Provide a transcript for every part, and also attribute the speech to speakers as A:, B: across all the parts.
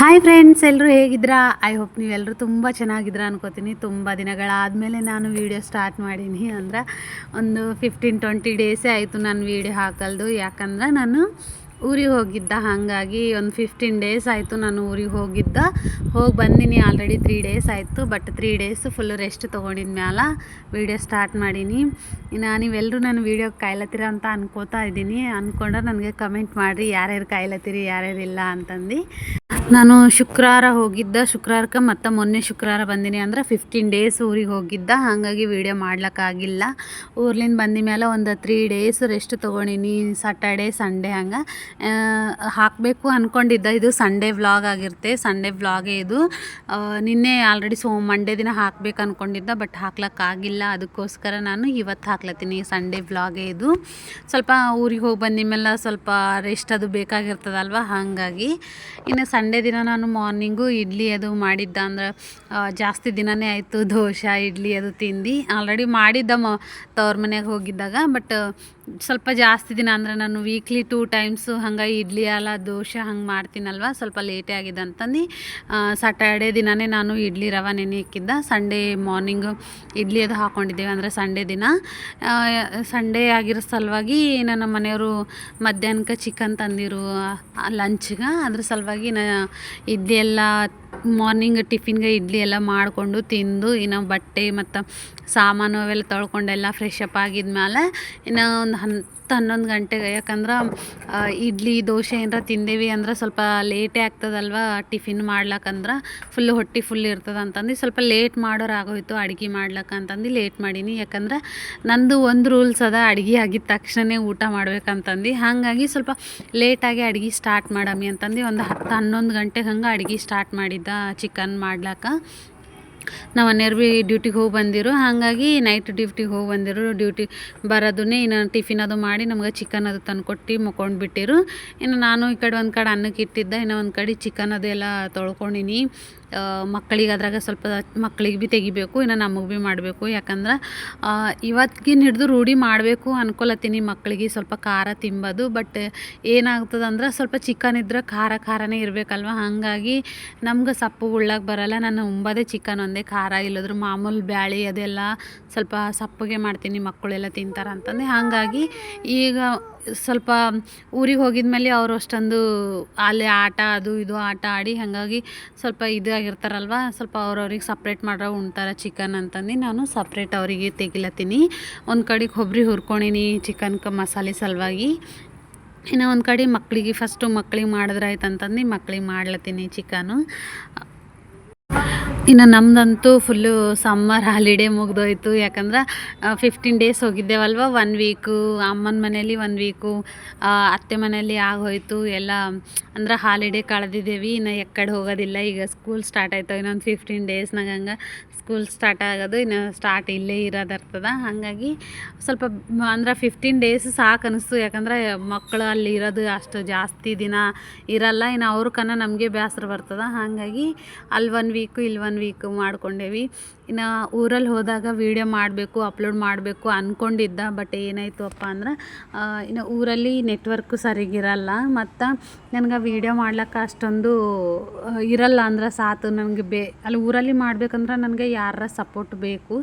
A: Hi friends ಎಲ್ಲರೂ ಹೇಗಿದ್ದೀರಾ I hope ನೀವೆಲ್ಲರೂ ತುಂಬ ಚೆನ್ನಾಗಿದ್ರ ಅನ್ಕೋತೀನಿ. ತುಂಬ ದಿನಗಳಾದಮೇಲೆ ನಾನು ವೀಡಿಯೋ ಸ್ಟಾರ್ಟ್ ಮಾಡೀನಿ ಅಂದ್ರೆ ಒಂದು ಫಿಫ್ಟೀನ್ ಟ್ವೆಂಟಿ ಡೇಸೇ ಆಯಿತು ನಾನು ವೀಡಿಯೋ ಹಾಕಲ್ದು. ಯಾಕಂದ್ರೆ ನಾನು ಊರಿಗೆ ಹೋಗಿದ್ದ, ಹಾಗಾಗಿ ಒಂದು ಫಿಫ್ಟೀನ್ ಡೇಸ್ ಆಯಿತು ನಾನು ಊರಿಗೆ ಹೋಗಿದ್ದ. ಹೋಗಿ ಬಂದಿನಿ ಆಲ್ರೆಡಿ ತ್ರೀ ಡೇಸ್ ಆಯಿತು but three days full rest ತೊಗೊಂಡಿದ ಮ್ಯಾಲ. ವೀಡಿಯೋ ಸ್ಟಾರ್ಟ್ ಮಾಡೀನಿ. ಇನ್ನು ನೀವೆಲ್ಲರೂ ನಾನು ವೀಡಿಯೋ ಕಾಯ್ಲತ್ತೀರ ಅಂತ ಅನ್ಕೋತಾ ಇದ್ದೀನಿ. ಅಂದ್ಕೊಂಡ್ರೆ ನನಗೆ ಕಮೆಂಟ್ ಮಾಡಿರಿ, ಯಾರ್ಯಾರು ಕಾಯ್ಲತ್ತೀರಿ, ಯಾರ್ಯಾರು ಇಲ್ಲ ಅಂತಂದು. ನಾನು ಶುಕ್ರವಾರ ಹೋಗಿದ್ದ, ಶುಕ್ರವಾರಕ್ಕೆ ಮತ್ತು ಮೊನ್ನೆ ಶುಕ್ರವಾರ ಬಂದಿನಿ ಅಂದ್ರೆ ಫಿಫ್ಟೀನ್ ಡೇಸ್ ಊರಿಗೆ ಹೋಗಿದ್ದ, ಹಾಗಾಗಿ ವೀಡಿಯೋ ಮಾಡ್ಲಿಕ್ಕಾಗಿಲ್ಲ ಊರ್ಲಿಂದ ಬಂದ ಮೇಲೆ ಒಂದು ತ್ರೀ ಡೇಸ್ ರೆಸ್ಟ್ ತೊಗೊಂಡಿನಿ ಸಾಟರ್ಡೇ ಸಂಡೇ ಹಂಗೆ. ಹಾಕಬೇಕು ಅಂದ್ಕೊಂಡಿದ್ದ ಇದು ಸಂಡೇ ವ್ಲಾಗ್ ಆಗಿರುತ್ತೆ. ಸಂಡೇ ವ್ಲಾಗೇ ಇದು. ನಿನ್ನೆ ಆಲ್ರೆಡಿ ಸೋ ಮಂಡೇ ದಿನ ಹಾಕ್ಬೇಕು ಅಂದ್ಕೊಂಡಿದ್ದ ಬಟ್ ಹಾಕ್ಲಕ್ಕಾಗಿಲ್ಲ ಅದಕ್ಕೋಸ್ಕರ ನಾನು ಇವತ್ತು ಹಾಕ್ಲತ್ತೀನಿ. ಸಂಡೇ ವ್ಲಾಗೇ ಇದು. ಸ್ವಲ್ಪ ಊರಿಗೆ ಹೋಗಿ ಮೇಲೆ ಸ್ವಲ್ಪ ರೆಸ್ಟ್ ಅದು ಬೇಕಾಗಿರ್ತದಲ್ವ? ಹಾಗಾಗಿ ಇನ್ನು ಸಂಡೇ ದಿನ ನಾನು ಮಾರ್ನಿಂಗು ಇಡ್ಲಿ ಅದು ಮಾಡಿದ್ದ ಅಂದ್ರೆ ಜಾಸ್ತಿ ದಿನನೇ ಆಯಿತು ದೋಸೆ, ಇಡ್ಲಿ ಅದು ತಿಂದು. ಆಲ್ರೆಡಿ ಮಾಡಿದ್ದ ಮ, ತವ್ರ ಮನೆಗೆ ಹೋಗಿದ್ದಾಗ ಬಟ್ ಸ್ವಲ್ಪ ಜಾಸ್ತಿ ದಿನ ಅಂದರೆ ನಾನು ವೀಕ್ಲಿ ಟೂ ಟೈಮ್ಸು ಹಂಗೆ ಇಡ್ಲಿ, ಅಲ್ಲ, ದೋಸೆ ಹಂಗೆ ಮಾಡ್ತೀನಲ್ವ? ಸ್ವಲ್ಪ ಲೇಟೇ ಆಗಿದೆ ಅಂತಂದು ಸ್ಯಾಟರ್ಡೇ ದಿನವೇ ನಾನು ಇಡ್ಲಿ ರವೆ ನೆನೆ ಇಕ್ಕಿದ್ದ ಸಂಡೇ ಮಾರ್ನಿಂಗ್ ಇಡ್ಲಿ ಅದು ಹಾಕ್ಕೊಂಡಿದ್ದೇವೆ ಅಂದರೆ ಸಂಡೇ ದಿನ. ಸಂಡೇ ಆಗಿರೋ ಸಲುವಾಗಿ ನನ್ನ ಮನೆಯವರು ಮಧ್ಯಾಹ್ನಕ್ಕೆ ಚಿಕನ್ ತಂದಿರು ಲಂಚ್ಗೆ ಅದ್ರ ಸಲುವಾಗಿ ನಾ, ಇಡ್ಲಿ ಎಲ್ಲ ಮಾರ್ನಿಂಗ್ ಟಿಫಿನ್ಗೆ ಇಡ್ಲಿ ಎಲ್ಲ ಮಾಡಿಕೊಂಡು ತಿಂದು, ಇನ್ನು ಬಟ್ಟೆ ಮತ್ತು ಸಾಮಾನು ಅವೆಲ್ಲ ತೊಳ್ಕೊಂಡೆಲ್ಲ ಫ್ರೆಶ್ ಅಪ್ ಆಗಿದ್ಮೇಲೆ ಇನ್ನು ಒಂದು ಹತ್ತು ಹನ್ನೊಂದು ಗಂಟೆಗೆ. ಯಾಕಂದ್ರೆ ಇಡ್ಲಿ, ದೋಸೆ ಏನಾರ ತಿಂದೇವಿ ಅಂದ್ರೆ ಸ್ವಲ್ಪ ಲೇಟೇ ಆಗ್ತದಲ್ವ ಟಿಫಿನ್ ಮಾಡ್ಲಕ್ಕಂದ್ರೆ ಫುಲ್ ಹೊಟ್ಟೆ ಫುಲ್ ಇರ್ತದೆ ಅಂತಂದು ಸ್ವಲ್ಪ ಲೇಟ್ ಮಾಡೋರು ಆಗೋಯ್ತು ಅಡುಗೆ ಮಾಡ್ಲಕ್ಕ ಅಂತಂದು ಲೇಟ್ ಮಾಡೀನಿ. ಯಾಕಂದ್ರೆ, ನಂದು ಒಂದು ರೂಲ್ಸ್ ಅದ, ಅಡುಗೆ ಆಗಿದ ತಕ್ಷಣ ಊಟ ಮಾಡ್ಬೇಕಂತಂದು. ಹಾಗಾಗಿ ಸ್ವಲ್ಪ ಲೇಟಾಗಿ ಅಡುಗೆ ಸ್ಟಾರ್ಟ್ ಮಾಡಮಿ ಅಂತಂದು ಒಂದು ಹತ್ತು ಹನ್ನೊಂದು ಗಂಟೆಗೆ ಹಂಗೆ ಅಡುಗೆ ಸ್ಟಾರ್ಟ್ ಮಾಡಿದ್ದ ಚಿಕನ್ ಮಾಡ್ಲಕ್ಕ ನಮ್ಮ ಮನೆಯವ್ರು ಭೀ ಡ್ಯೂಟಿಗೆ ಹೋಗಿ ಬಂದಿರು. ಹಾಗಾಗಿ ನೈಟ್ ಡ್ಯೂಟಿಗೆ ಹೋಗಿ ಬಂದಿರು. ಡ್ಯೂಟಿ ಬರೋದನ್ನೇ ಇನ್ನು ಟಿಫಿನ್ ಅದು ಮಾಡಿ ನಮ್ಗೆ ಚಿಕನ್ ಅದು ತಂದು ಕೊಟ್ಟು ಮುಕೊಂಡು ಬಿಟ್ಟಿರು. ಇನ್ನು ನಾನು ಈ ಕಡೆ ಒಂದು ಕಡೆ ಅನ್ನಕ್ಕೆ ಇಟ್ಟಿದ್ದೆ. ಇನ್ನು ಒಂದು ಕಡೆ ಚಿಕನ್ ಅದೆಲ್ಲ ತೊಳ್ಕೊಂಡಿನಿ. ಮಕ್ಕಳಿಗೆ ಅದ್ರಾಗ ಸ್ವಲ್ಪ ಮಕ್ಕಳಿಗೆ ಭೀ ತೆಗಿಬೇಕು, ಇನ್ನು ನಮಗೆ ಭೀ ಮಾಡಬೇಕು. ಯಾಕಂದ್ರೆ ಇವತ್ತಿಗಿನ ಹಿಡಿದು ರೂಢಿ ಮಾಡಬೇಕು ಅನ್ಕೊಲತ್ತೀನಿ ಮಕ್ಕಳಿಗೆ ಸ್ವಲ್ಪ ಖಾರ ತಿಂಬೋದು, ಬಟ್ ಏನಾಗ್ತದಂದ್ರೆ ಸ್ವಲ್ಪ ಚಿಕನ್ ಇದ್ರೆ ಖಾರ ಖಾರನೇ ಇರಬೇಕಲ್ವ? ಹಾಗಾಗಿ ನಮ್ಗೆ ಸಪ್ಪು ಉಳ್ಳಾಗ ಬರಲ್ಲ, ನಾನು ಉಂಬದೇ ಚಿಕನ್ ಒಂದೇ, ಖಾರ ಇಲ್ಲದ್ರು ಮಾಮೂಲು ಬ್ಯಾಳಿ ಅದೆಲ್ಲ ಸ್ವಲ್ಪ ಸಪ್ಪಗೆ ಮಾಡ್ತೀನಿ ಮಕ್ಕಳೆಲ್ಲ ತಿಂತಾರೆ ಅಂತಂದು ಹಾಗಾಗಿ ಈಗ ಸ್ವಲ್ಪ ಊರಿಗೆ ಹೋಗಿದ್ಮೇಲೆ ಅವರು ಅಷ್ಟೊಂದು ಅಲ್ಲಿ ಆಟ ಅದು ಇದು ಆಟ ಆಡಿ ಹಾಗಾಗಿ ಸ್ವಲ್ಪ ಇದಾಗಿರ್ತಾರಲ್ವ ಸ್ವಲ್ಪ ಅವ್ರವ್ರಿಗೆ ಸಪ್ರೇಟ್ ಮಾಡ್ರೆ ಉಣ್ತಾರೆ ಚಿಕನ್ ಅಂತಂದು ನಾನು ಸಪ್ರೇಟ್ ಅವರಿಗೆ ತೆಗಿಲತ್ತೀನಿ. ಒಂದು ಕಡೆಗೆ ಕೊಬ್ಬರಿ ಹುರ್ಕೊಂಡಿನಿ ಕ ಮಸಾಲೆ ಸಲುವಾಗಿ. ಇನ್ನು ಒಂದು ಕಡೆ ಮಕ್ಕಳಿಗೆ ಫಸ್ಟು ಮಕ್ಳಿಗೆ ಮಾಡಿದ್ರೆ ಆಯ್ತು ಅಂತಂದು ಮಕ್ಳಿಗೆ ಮಾಡ್ಲತ್ತೀನಿ ಚಿಕನು ಇನ್ನು ನಮ್ಮದಂತೂ ಫುಲ್ಲು ಸಮ್ಮರ್ ಹಾಲಿಡೇ ಮುಗಿದೋಯ್ತು. ಯಾಕಂದ್ರೆ ಫಿಫ್ಟೀನ್ ಡೇಸ್ ಹೋಗಿದ್ದೇವಲ್ವ? ಒನ್ ವೀಕು ಅಮ್ಮನ ಮನೇಲಿ ಒನ್ ವೀಕು ಅತ್ತೆ ಮನೇಲಿ ಆಗೋಯ್ತು. ಎಲ್ಲ, ಅಂದ್ರೆ ಹಾಲಿಡೇ ಕಳೆದಿದ್ದೇವೆ. ಇನ್ನು ಎಕ್ಕಡೆ ಹೋಗೋದಿಲ್ಲ. ಈಗ ಸ್ಕೂಲ್ ಸ್ಟಾರ್ಟ್ ಆಯ್ತು. ಇನ್ನೊಂದು ಫಿಫ್ಟೀನ್ ಡೇಸ್ನಾಗ ಹಂಗೆ ಸ್ಕೂಲ್ ಸ್ಟಾರ್ಟ್ ಆಗೋದು, ಇನ್ನು ಸ್ಟಾರ್ಟ್ ಇಲ್ಲೇ ಇರೋದಿರ್ತದೆ ಹಾಗಾಗಿ ಸ್ವಲ್ಪ ಅಂದ್ರೆ ಫಿಫ್ಟೀನ್ ಡೇಸ್ ಸಾಕು ಅನಿಸ್ತು. ಯಾಕಂದ್ರೆ ಮಕ್ಕಳು ಅಲ್ಲಿ ಇರೋದು ಅಷ್ಟು ಜಾಸ್ತಿ ದಿನ ಇರಲ್ಲ. ಇನ್ನು ಅವ್ರ ಕನ್ನ ನಮಗೆ ಬೇಸರ ಬರ್ತದೆ. ಹಾಗಾಗಿ ಅಲ್ಲಿ ಒನ್ ವೀಕು ಇಲ್ಲಿ ಒನ್ ವೀಕು ಮಾಡ್ಕೊಂಡೇವಿ. ಇನ್ನು ಊರಲ್ಲಿ ಹೋದಾಗ ವೀಡಿಯೋ ಮಾಡಬೇಕು ಅಪ್ಲೋಡ್ ಮಾಡಬೇಕು ಅಂದ್ಕೊಂಡಿದ್ದ ಬಟ್ ಏನಾಯಿತು ಅಪ್ಪ ಅಂದ್ರೆ ಇನ್ನು ಊರಲ್ಲಿ ನೆಟ್ವರ್ಕು ಸರಿಗಿರಲ್ಲ ಮತ್ತು ನನಗೆ ವೀಡಿಯೋ ಮಾಡ್ಲಿಕ್ಕೆ ಅಷ್ಟೊಂದು ಇರಲ್ಲ ಅಂದ್ರೆ ಸಾತು ನನಗೆ ಬೇ, ಅಲ್ಲಿ ಊರಲ್ಲಿ ಮಾಡ್ಬೇಕಂದ್ರೆ ನನಗೆ ಯಾರ ಸಪೋರ್ಟ್ ಬೇಕು.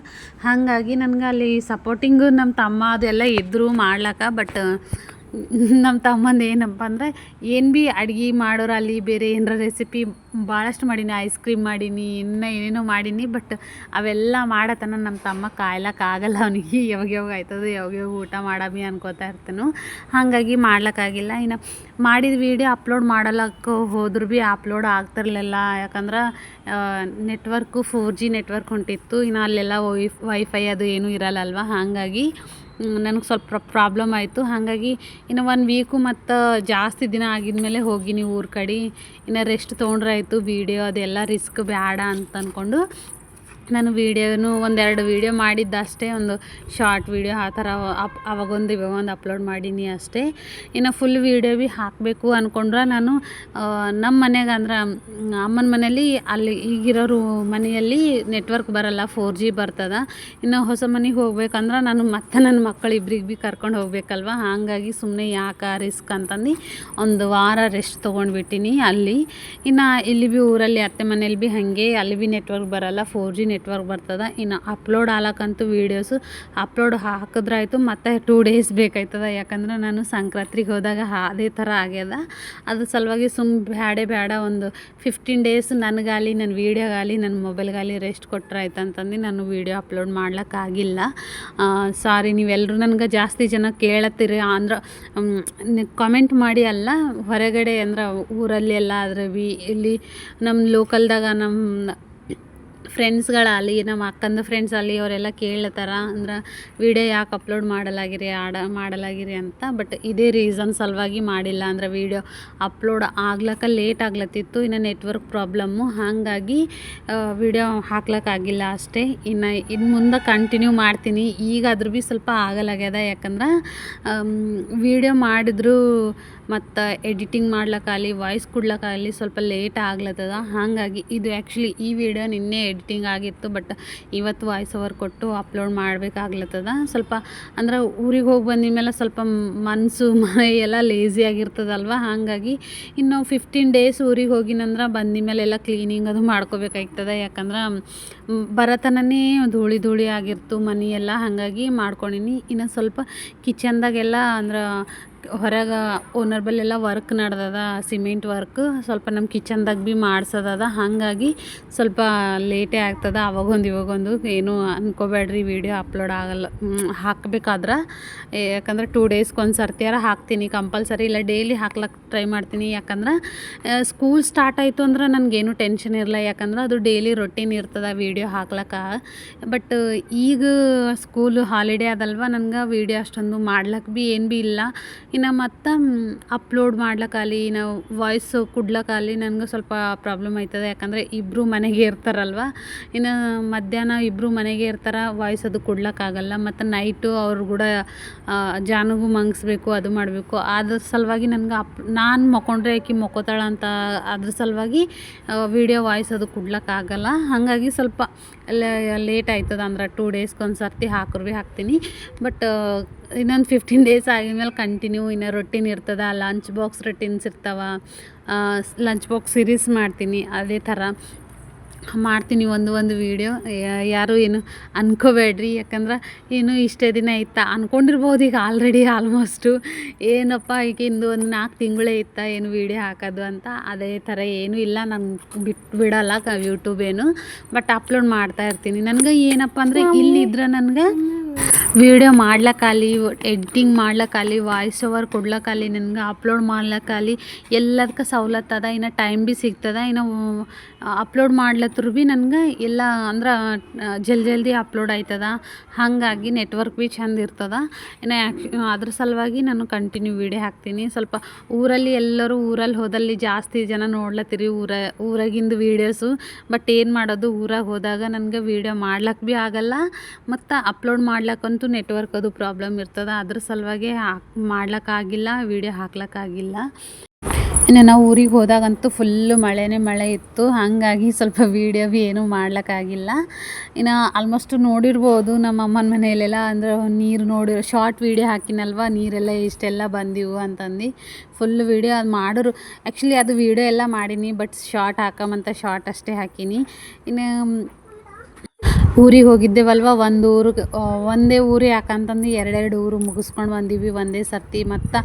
A: ಹಾಗಾಗಿ ನನಗೆ ಅಲ್ಲಿ ಸಪೋರ್ಟಿಂಗು ನಮ್ಮ ತಮ್ಮ ಅದೆಲ್ಲ ಇದ್ದರು ಮಾಡ್ಲಕ್ಕ ಬಟ್ ನಮ್ಮ ತಮ್ಮಂದು ಏನಪ್ಪ ಅಂದರೆ, ಏನು ಭೀ ಅಡುಗೆ ಮಾಡೋರು ಅಲ್ಲಿ ಬೇರೆ ಏನರ ರೆಸಿಪಿ ಭಾಳಷ್ಟು ಮಾಡೀನಿ ಐಸ್ ಕ್ರೀಮ್ ಮಾಡೀನಿ, ಇನ್ನೂ ಏನೇನೋ ಮಾಡೀನಿ ಬಟ್ ಅವೆಲ್ಲ ಮಾಡತನ ನಮ್ಮ ತಮ್ಮ ಕಾಯ್ಲಕ್ಕಾಗಲ್ಲ ಅವನಿಗೆ. ಯಾವಾಗ ಯಾವಾಗ ಆಯ್ತದೆ, ಯಾವಾಗ ಯಾವಾಗ ಊಟ ಮಾಡಬಿ ಅನ್ಕೋತಾ ಇರ್ತಾನು. ಹಾಗಾಗಿ ಮಾಡ್ಲಿಕ್ಕಾಗಿಲ್ಲ ಇನ್ನು ಮಾಡಿದ ವೀಡಿಯೋ ಅಪ್ಲೋಡ್ ಮಾಡಲಕ್ಕೆ ಹೋದ್ರೂ ಭೀ ಅಪ್ಲೋಡ್ ಆಗ್ತಿರ್ಲಿಲ್ಲ. ಯಾಕಂದ್ರೆ ನೆಟ್ವರ್ಕು ಫೋರ್ ಜಿ ನೆಟ್ವರ್ಕ್ ಹೊಂಟಿತ್ತು. ಇನ್ನು ಅಲ್ಲೆಲ್ಲ ವೈ ವೈಫೈ ಅದು ಏನೂ ಇರಲ್ಲಲ್ವ? ಹಾಗಾಗಿ ನನಗೆ ಸ್ವಲ್ಪ ಪ್ರಾಬ್ಲಮ್ ಆಯಿತು. ಹಾಗಾಗಿ ಇನ್ನು ಒನ್ ವೀಕು ಮತ್ತು ಜಾಸ್ತಿ ದಿನ ಆಗಿದ ಮೇಲೆ ಹೋಗಿನಿ ಊರ ಕಡೆ. ಇನ್ನು ರೆಸ್ಟ್ ತೊಗೊಂಡ್ರೆ ಆಯಿತು ವೀಡಿಯೋ ಅದೆಲ್ಲ ರಿಸ್ಕ್ ಬೇಡ ಅಂತ ಅಂದ್ಕೊಂಡು ನಾನು ವೀಡಿಯೋನು ಒಂದೆರಡು ವೀಡಿಯೋ ಮಾಡಿದ್ದೆ ಅಷ್ಟೇ ಒಂದು ಶಾರ್ಟ್ ವೀಡಿಯೋ ಆ ಥರ ಅಪ್, ಅವಾಗೊಂದು ಇವಾಗೊಂದು ಅಪ್ಲೋಡ್ ಮಾಡೀನಿ ಅಷ್ಟೇ. ಇನ್ನು ಫುಲ್ ವೀಡಿಯೋ ಭೀ ಹಾಕಬೇಕು ಅಂದ್ಕೊಂಡ್ರೆ ನಾನು ನಮ್ಮ ಮನೆಗೆ ಅಂದ್ರೆ, ಅಮ್ಮನ ಮನೆಯಲ್ಲಿ ಅಲ್ಲಿ ಈಗಿರೋರು ಮನೆಯಲ್ಲಿ ನೆಟ್ವರ್ಕ್ ಬರಲ್ಲ ಫೋರ್ ಜಿ ಬರ್ತದ. ಇನ್ನು ಹೊಸ ಮನೆಗೆ ಹೋಗ್ಬೇಕಂದ್ರೆ ನಾನು ಮತ್ತೆ ನನ್ನ ಮಕ್ಕಳು ಇಬ್ಬರಿಗೆ ಭೀ ಕರ್ಕೊಂಡು ಹೋಗ್ಬೇಕಲ್ವ? ಹಾಗಾಗಿ ಸುಮ್ಮನೆ ಯಾಕೆ ರಿಸ್ಕ್ ಅಂತಂದು ಒಂದು ವಾರ ರೆಸ್ಟ್ ತೊಗೊಂಡ್ಬಿಟ್ಟಿನಿ ಅಲ್ಲಿ. ಇನ್ನು ಇಲ್ಲಿ ಭೀ ಊರಲ್ಲಿ ಅತ್ತೆ ಮನೇಲಿ ಭೀ ಹಾಗೆ, ಅಲ್ಲಿ ಭೀ ನೆಟ್ವರ್ಕ್ ಬರಲ್ಲ ಫೋರ್ ಜಿ ನೆಟ್ವರ್ಕ್ ಬರ್ತದೆ. ಇನ್ನು ಅಪ್ಲೋಡ್ ಆಲಕ್ಕಂತೂ ವೀಡಿಯೋಸು ಅಪ್ಲೋಡ್ ಹಾಕಿದ್ರಾಯ್ತು ಮತ್ತು ಟೂ ಡೇಸ್ ಬೇಕಾಯ್ತದ. ಯಾಕಂದ್ರೆ ನಾನು ಸಂಕ್ರಾಂತಿಗೆ ಹೋದಾಗ ಅದೇ ಥರ ಆಗ್ಯದ. ಅದ್ರ ಸಲುವಾಗಿ ಸುಮ್ ಬ್ಯಾಡೆ ಬೇಡ ಒಂದು ಫಿಫ್ಟೀನ್ ಡೇಸ್ ನನಗಾಲಿ ನನ್ನ ವೀಡಿಯೋಗಾಲಿ ನನ್ನ ಮೊಬೈಲ್ಗಾಲಿ ರೆಸ್ಟ್ ಕೊಟ್ಟರೆ ಆಯ್ತು ಅಂತಂದು ನಾನು ವೀಡಿಯೋ ಅಪ್ಲೋಡ್ ಮಾಡ್ಲಿಕ್ಕಾಗಿಲ್ಲ. ಸಾರಿ ನೀವೆಲ್ಲರೂ ನನಗೆ ಜಾಸ್ತಿ ಜನ ಕೇಳತ್ತೀರಿ. ಅಂದ್ರೆ ಕಾಮೆಂಟ್ ಮಾಡಿ ಅಲ್ಲ, ಹೊರಗಡೆ ಅಂದ್ರೆ ಊರಲ್ಲಿ ಎಲ್ಲ ಆದರೆ ಬಿ, ಇಲ್ಲಿ ನಮ್ಮ ಲೋಕಲ್ದಾಗ ನಮ್ಮ ಫ್ರೆಂಡ್ಸ್ಗಳಾಗಲಿ ನಮ್ಮ ಅಕ್ಕಂದು ಫ್ರೆಂಡ್ಸ್ ಅಲ್ಲಿ ಅವರೆಲ್ಲ ಕೇಳ್ತಾರ, ಅಂದ್ರೆ ವಿಡಿಯೋ ಯಾಕೆ ಅಪ್ಲೋಡ್ ಮಾಡಲಾಗಿರಿ, ಆಡ, ಮಾಡಲಾಗಿರಿ ಅಂತ ಬಟ್ ಇದೇ ರೀಸನ್ ಸಲುವಾಗಿ ಮಾಡಿಲ್ಲ, ಅಂದ್ರೆ ವಿಡಿಯೋ ಅಪ್ಲೋಡ್ ಆಗ್ಲಕ್ಕ ಲೇಟ್ ಆಗ್ಲತ್ತಿತ್ತು, ಇನ್ನು ನೆಟ್ವರ್ಕ್ ಪ್ರಾಬ್ಲಮ್ಮು ಹಾಗಾಗಿ ವಿಡಿಯೋ ಹಾಕ್ಲಕ್ಕಾಗಿಲ್ಲ ಅಷ್ಟೇ. ಇನ್ನು ಇನ್ನು ಮುಂದೆ ಕಂಟಿನ್ಯೂ ಮಾಡ್ತೀನಿ. ಈಗ ಅದ್ರ ಭೀ ಸ್ವಲ್ಪ ಆಗಲಾಗ್ಯದ, ಯಾಕಂದ್ರೆ ವಿಡಿಯೋ ಮಾಡಿದ್ರು ಮತ್ತು ಎಡಿಟಿಂಗ್ ಮಾಡ್ಲಿಕ್ಕಾಗಲಿ ವಾಯ್ಸ್ ಕೊಡ್ಲಿಕ್ಕಾಗಲಿ ಸ್ವಲ್ಪ ಲೇಟ್ ಆಗ್ಲತ್ತದ. ಹಾಗಾಗಿ ಇದು ಆ್ಯಕ್ಚುಲಿ ಈ ವಿಡಿಯೋ ನಿನ್ನೆ ಎಡಿಟಿಂಗ್ ಆಗಿತ್ತು ಬಟ್ ಇವತ್ತು ವಾಯ್ಸ್ ಓವರ್ ಕೊಟ್ಟು ಅಪ್ಲೋಡ್ ಮಾಡಬೇಕಾಗ್ಲತ್ತದ. ಸ್ವಲ್ಪ ಅಂದ್ರೆ ಊರಿಗೆ ಹೋಗಿ ಬಂದ ಮೇಲೆ ಸ್ವಲ್ಪ ಮನಸ್ಸು ಎಲ್ಲ ಲೇಝಿ ಆಗಿರ್ತದಲ್ವ? ಹಾಗಾಗಿ ಇನ್ನು ಫಿಫ್ಟೀನ್ ಡೇಸ್ ಊರಿಗೆ ಹೋಗಿನಂದ್ರೆ ಬಂದ ಮೇಲೆ ಎಲ್ಲ ಕ್ಲೀನಿಂಗ್ ಅದು ಮಾಡ್ಕೋಬೇಕಾಗ್ತದೆ. ಯಾಕಂದ್ರೆ ಬರತನೇ ಧೂಳಿ ಧೂಳಿ ಆಗಿರ್ತು ಮನೆ ಎಲ್ಲ ಹಾಗಾಗಿ ಮಾಡ್ಕೊಂಡಿನಿ. ಇನ್ನು ಸ್ವಲ್ಪ ಕಿಚನ್ದಾಗೆಲ್ಲ ಅಂದ್ರೆ ಹೊರಗೆ ಓನರ್ ಬಲ್ಲೆಲ್ಲ ವರ್ಕ್ ನಡ್ದದ ಸಿಮೆಂಟ್ ವರ್ಕ್ ಸ್ವಲ್ಪ ನಮ್ಮ ಕಿಚನ್ದಾಗ ಭೀ ಮಾಡ್ಸೋದದ. ಹಾಗಾಗಿ ಸ್ವಲ್ಪ ಲೇಟೇ ಆಗ್ತದ, ಅವಾಗೊಂದು ಇವಾಗೊಂದು. ಏನು ಅನ್ಕೋಬೇಡ್ರಿ ವೀಡಿಯೋ ಅಪ್ಲೋಡ್ ಆಗಲ್ಲ. ಹಾಕ್ಬೇಕಾದ್ರೆ, ಯಾಕಂದ್ರೆ ಟೂ ಡೇಸ್ಗೆ ಒಂದು ಸರ್ತಿಯಾರ ಹಾಕ್ತೀನಿ ಕಂಪಲ್ಸರಿ ಇಲ್ಲ ಡೈಲಿ ಹಾಕ್ಲಕ್ಕೆ ಟ್ರೈ ಮಾಡ್ತೀನಿ. ಯಾಕಂದ್ರೆ ಸ್ಕೂಲ್ ಸ್ಟಾರ್ಟ್ ಆಯಿತು ಅಂದ್ರೆ ನನಗೇನು ಟೆನ್ಷನ್ ಇರಲ್ಲ ಯಾಕಂದ್ರೆ ಅದು ಡೈಲಿ ರೊಟೀನ್ ಇರ್ತದೆ ವೀಡಿಯೋ ಹಾಕ್ಲಕ್ಕೆ. ಬಟ್ ಈಗ ಸ್ಕೂಲ್ ಹಾಲಿಡೇ ಅದಲ್ವ, ನನಗೆ ವೀಡಿಯೋ ಅಷ್ಟೊಂದು ಮಾಡ್ಲಕ್ಕೆ ಭೀ ಏನು ಭೀ ಇಲ್ಲ. ಇನ್ನು ಮತ್ತು ಅಪ್ಲೋಡ್ ಮಾಡ್ಲಿಕ್ಕಾಗಲಿ ನಾವು ವಾಯ್ಸ್ ಕೊಡ್ಲಿಕ್ಕಾಗಲಿ ನನಗೆ ಸ್ವಲ್ಪ ಪ್ರಾಬ್ಲಮ್ ಆಯ್ತದೆ. ಯಾಕಂದರೆ ಇಬ್ಬರು ಮನೆಗೆ ಇರ್ತಾರಲ್ವ? ಇನ್ನು ಮಧ್ಯಾಹ್ನ ಇಬ್ಬರು ಮನೆಗೆ ಇರ್ತಾರೆ ವಾಯ್ಸ್ ಅದು ಕೊಡ್ಲಿಕ್ಕಾಗಲ್ಲ ಮತ್ತು ನೈಟು ಅವ್ರು ಕೂಡ ಜಾನುಗೂ ಮಂಗಿಸ್ಬೇಕು, ಅದು ಮಾಡಬೇಕು. ಅದ್ರ ಸಲುವಾಗಿ ನನಗೆ ಅಪ್, ನಾನು ಮಕ್ಕೊಂಡ್ರೆ ಆಕಿ ಮಕ್ಕೋತಾಳ ಅಂತ ಅದ್ರ ಸಲುವಾಗಿ ವೀಡಿಯೋ ವಾಯ್ಸ್ ಅದು ಕೊಡ್ಲಿಕ್ಕಾಗಲ್ಲ ಹಾಗಾಗಿ ಸ್ವಲ್ಪ ಲೇಟ್ ಆಯ್ತದ ಅಂದ್ರೆ ಟೂ ಡೇಸ್ಗೆ ಒಂದು ಸರ್ತಿ ಹಾಕ್ರು ಭೀ ಹಾಕ್ತೀನಿ. ಬಟ್ ಇನ್ನೊಂದು ಫಿಫ್ಟೀನ್ ಡೇಸ್ ಆಗಿದ್ಮೇಲೆ ಕಂಟಿನ್ಯೂ ಇನ್ನೂ ರೊಟೀನ್ ಇರ್ತದೆ ಲಂಚ್ ಬಾಕ್ಸ್ ರೊಟ್ಟಿನ್ಸ್ ಇರ್ತಾವೆ. ಲಂಚ್ ಬಾಕ್ಸ್ ಸೀರೀಸ್ ಮಾಡ್ತೀನಿ ಅದೇ ಥರ ಮಾಡ್ತೀನಿ ಒಂದು ಒಂದು ವೀಡಿಯೋ ಯಾರು ಏನು ಅನ್ಕೋಬೇಡ್ರಿ ಯಾಕಂದ್ರೆ ಏನು ಇಷ್ಟೇ ದಿನ ಇತ್ತ? ಅಂದ್ಕೊಂಡಿರ್ಬೋದು ಈಗ ಆಲ್ರೆಡಿ ಆಲ್ಮೋಸ್ಟು ಏನಪ್ಪ ಈಗಿಂದು ಒಂದು ನಾಲ್ಕು ತಿಂಗಳೇ ಇತ್ತ ಏನು ವೀಡಿಯೋ ಹಾಕೋದು ಅಂತ? ಅದೇ ಥರ ಏನೂ ಇಲ್ಲ ನಾನು ಬಿಟ್ಟು ಬಿಡಲ್ಲ ಕ ಯೂಟ್ಯೂಬ್ ಏನು. ಬಟ್ ಅಪ್ಲೋಡ್ ಮಾಡ್ತಾ ಇರ್ತೀನಿ. ನನಗೆ ಏನಪ್ಪ ಅಂದರೆ ಇಲ್ಲಿದ್ರೆ ನನಗೆ ವೀಡಿಯೋ ಮಾಡ್ಲಕ್ಕಾಗಲಿ ಎಡಿಟಿಂಗ್ ಮಾಡ್ಲಕ್ಕಾಗಲಿ ವಾಯ್ಸ್ ಓವರ್ ಕೊಡ್ಲಕ್ಕಾಗಲಿ ನನಗೆ ಅಪ್ಲೋಡ್ ಮಾಡ್ಲಕ್ಕಾಗಲಿ ಎಲ್ಲದಕ್ಕೆ ಸವಲತ್ತು ಅದ, ಇನ್ನು ಟೈಮ್ ಭೀ ಸಿಗ್ತದೆ, ಇನ್ನು ಅಪ್ಲೋಡ್ ಮಾಡ್ಲತ್ರು ಭೀ ನನಗೆ ಎಲ್ಲ ಅಂದ್ರೆ ಜಲ್ ಜಲ್ದಿ ಅಪ್ಲೋಡ್ ಆಯ್ತದ. ಹಾಗಾಗಿ ನೆಟ್ವರ್ಕ್ ಭೀ ಚಂದ ಇರ್ತದೆ. ಇನ್ನು ಅದ್ರ ಸಲುವಾಗಿ ನಾನು ಕಂಟಿನ್ಯೂ ವೀಡಿಯೋ ಹಾಕ್ತೀನಿ. ಸ್ವಲ್ಪ ಊರಲ್ಲಿ ಎಲ್ಲರೂ ಊರಲ್ಲಿ ಹೋದಲ್ಲಿ ಜಾಸ್ತಿ ಜನ ನೋಡ್ಲತ್ತೀರಿ ಊರ, ಊರಾಗಿಂದು ವೀಡಿಯೋಸು ಬಟ್ ಏನು ಮಾಡೋದು, ಊರಾಗ ಹೋದಾಗ ನನಗೆ ವೀಡಿಯೋ ಮಾಡ್ಲಕ್ಕೆ ಭೀ ಆಗಲ್ಲ. ಮತ್ತು ಅಪ್ಲೋಡ್ ಮಾಡ್ಲಿಕ್ಕಂತೂ ನೆಟ್ವರ್ಕ್ ಅದು ಪ್ರಾಬ್ಲಮ್ ಇರ್ತದೆ, ಅದ್ರ ಸಲುವಾಗಿ ಹಾಕ್, ಮಾಡ್ಲಿಕ್ಕಾಗಿಲ್ಲ ವೀಡಿಯೋ ಹಾಕ್ಲಿಕ್ಕಾಗಿಲ್ಲ. ಇನ್ನು ನಾವು ಊರಿಗೆ ಹೋದಾಗಂತೂ ಫುಲ್ಲು ಮಳೆನೇ ಮಳೆ ಇತ್ತು, ಹಾಗಾಗಿ ಸ್ವಲ್ಪ ವೀಡಿಯೋ ಭೀ ಏನೂ ಮಾಡ್ಲಿಕ್ಕಾಗಿಲ್ಲ. ಇನ್ನು ಆಲ್ಮೋಸ್ಟ್ ನೋಡಿರ್ಬೋದು ನಮ್ಮ ಅಮ್ಮನ ಮನೆಯಲ್ಲೆಲ್ಲ ಅಂದ್ರೆ ನೀರು ನೋಡಿ ಶಾರ್ಟ್ ವೀಡಿಯೋ ಹಾಕಿನಲ್ವ, ನೀರೆಲ್ಲ ಇಷ್ಟೆಲ್ಲ ಬಂದಿವು ಅಂತಂದು. ಫುಲ್ ವೀಡಿಯೋ ಅದು ಮಾಡೋರು ಆ್ಯಕ್ಚುಲಿ ಅದು ವೀಡಿಯೋ ಎಲ್ಲ ಮಾಡೀನಿ ಬಟ್ ಶಾರ್ಟ್ ಹಾಕಮಂತ ಶಾರ್ಟ್ ಅಷ್ಟೇ ಹಾಕೀನಿ. ಇನ್ನು, ಊರಿಗೆ ಹೋಗಿದ್ದೇವಲ್ವ ಒಂದು ಊರಿಗೆ ಒಂದೇ ಊರು ಯಾಕಂತಂದು ಎರಡೆರಡು ಊರು ಮುಗಿಸ್ಕೊಂಡು ಬಂದೀವಿ ಒಂದೇ ಸರ್ತಿ. ಮತ್ತು